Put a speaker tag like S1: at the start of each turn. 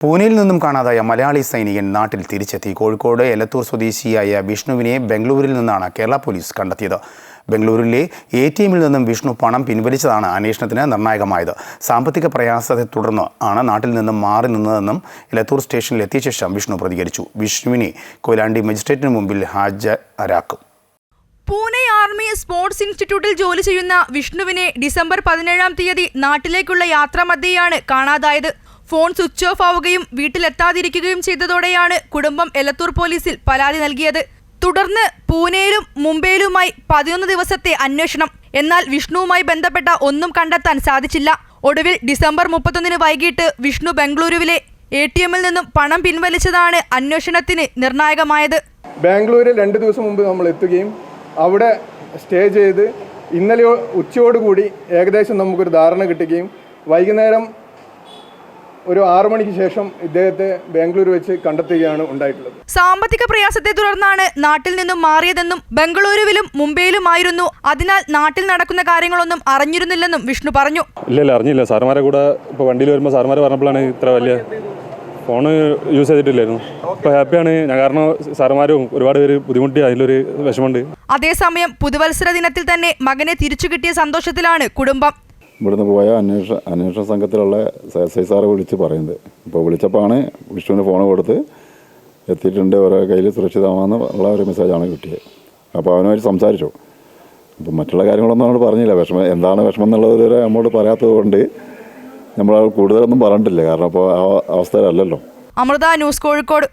S1: പൂനെയിൽ നിന്നും കാണാതായ മലയാളി സൈനികൻ നാട്ടിൽ തിരിച്ചെത്തി. കോഴിക്കോട് എലത്തൂർ സ്വദേശിയായ വിഷ്ണുവിനെ ബംഗളൂരിൽ നിന്നാണ് കേരള പോലീസ് കണ്ടെത്തിയത്. ബംഗളൂരിലെ എ ടി എമ്മിൽ നിന്നും വിഷ്ണു പണം പിൻവലിച്ചതാണ് അന്വേഷണത്തിന് നിർണായകമായത്. സാമ്പത്തിക പ്രയാസത്തെ തുടർന്ന് ആണ് നാട്ടിൽ നിന്നും മാറി നിന്നതെന്നും എലത്തൂർ സ്റ്റേഷനിൽ എത്തിയ ശേഷം വിഷ്ണു പ്രതികരിച്ചു. വിഷ്ണുവിനെ കൊയിലാണ്ടി മജിസ്ട്രേറ്റിന് മുമ്പിൽ ഹാജരാക്കും.
S2: പൂനെ ആർമി സ്പോർട്സ് ഇൻസ്റ്റിറ്റ്യൂട്ടിൽ ജോലി ചെയ്യുന്ന വിഷ്ണുവിനെ ഡിസംബർ പതിനേഴാം തീയതി നാട്ടിലേക്കുള്ള യാത്രാമധ്യയാണ് കാണാതായത്. ഫോൺ സ്വിച്ച് ഓഫ് ആവുകയും വീട്ടിലെത്താതിരിക്കുകയും ചെയ്തതോടെയാണ് കുടുംബം എലത്തൂർ പോലീസിൽ പരാതി നൽകിയത്. തുടർന്ന് പൂനെയിലും മുംബൈയിലുമായി പതിനൊന്ന് ദിവസത്തെ അന്വേഷണം. എന്നാൽ വിഷ്ണുവുമായി ബന്ധപ്പെട്ട ഒന്നും കണ്ടെത്താൻ സാധിച്ചില്ല. ഒടുവിൽ ഡിസംബർ മുപ്പത്തൊന്നിന് വൈകിട്ട് വിഷ്ണു ബംഗളൂരുവിലെ എ ടി എമ്മിൽ നിന്നും പണം പിൻവലിച്ചതാണ് അന്വേഷണത്തിന് നിർണായകമായത്.
S3: ബാംഗ്ലൂരിൽ രണ്ട് ദിവസം മുമ്പ് നമ്മൾ എത്തുകയും അവിടെ സ്റ്റേ ചെയ്ത് ഇന്നലെ ഉച്ചയോടുകൂടി ഏകദേശം നമുക്കൊരു ധാരണ കിട്ടുകയും വൈകുന്നേരം ഒരു ആറു മണിക്ക് ശേഷം ഇദ്ദേഹത്തെ ബാംഗ്ലൂർ വെച്ച് കണ്ടെത്തുകയാണ് ഉണ്ടായിട്ടുള്ളത്.
S2: സാമ്പത്തിക പ്രയാസത്തെ തുടർന്നാണ് നാട്ടിൽ നിന്നും മാറിയതെന്നും ബംഗളൂരുവിലും മുംബൈയിലുമായിരുന്നു. അതിനാൽ നാട്ടിൽ നടക്കുന്ന കാര്യങ്ങളൊന്നും അറിഞ്ഞിരുന്നില്ലെന്നും വിഷ്ണു പറഞ്ഞു.
S4: ഇല്ല ഇല്ല അറിഞ്ഞില്ല. സാറുമാരെ കൂടെ ഇപ്പോൾ വണ്ടിയിൽ വരുമ്പോൾ സാറുമാർ പറഞ്ഞപ്പോഴാണ് ഇത്ര വലിയ ഫോണ് യൂസ് ചെയ്തിട്ടില്ലായിരുന്നു. ഇപ്പോൾ ഹാപ്പിയാണ്. ഞാൻ കാരണം സാറുമാരും ഒരുപാട് പേര് ബുദ്ധിമുട്ടി അതിലൊരു വിഷമമുണ്ട്.
S2: അതേസമയം പുതുവത്സര ദിനത്തിൽ തന്നെ മകനെ തിരിച്ചു കിട്ടിയ സന്തോഷത്തിലാണ് കുടുംബം.
S5: ഇവിടുന്ന് പോയ അന്വേഷണ അന്വേഷണ സംഘത്തിലുള്ള എസ് ഐ സാറെ വിളിച്ച് പറയുന്നത്. ഇപ്പോൾ വിളിച്ചപ്പോഴാണ് വിഷ്ണുവിന് ഫോൺ കൊടുത്ത് എത്തിയിട്ടുണ്ട് ഓരോ കയ്യിൽ സുരക്ഷിതമാണെന്ന് ഉള്ള ഒരു മെസ്സേജാണ് കിട്ടിയത്. അപ്പോൾ അവനുമായിട്ട് സംസാരിച്ചു. അപ്പം മറ്റുള്ള കാര്യങ്ങളൊന്നും അവനോട് പറഞ്ഞില്ല. വിഷമം എന്താണ് വിഷമം എന്നുള്ളത് നമ്മോട് പറയാത്തത് കൊണ്ട് നമ്മൾ കൂടുതലൊന്നും പറഞ്ഞിട്ടില്ല. കാരണം അപ്പോൾ ആ അവസ്ഥയിലല്ലല്ലോ.
S2: അമൃത ന്യൂസ് കോഴിക്കോട്.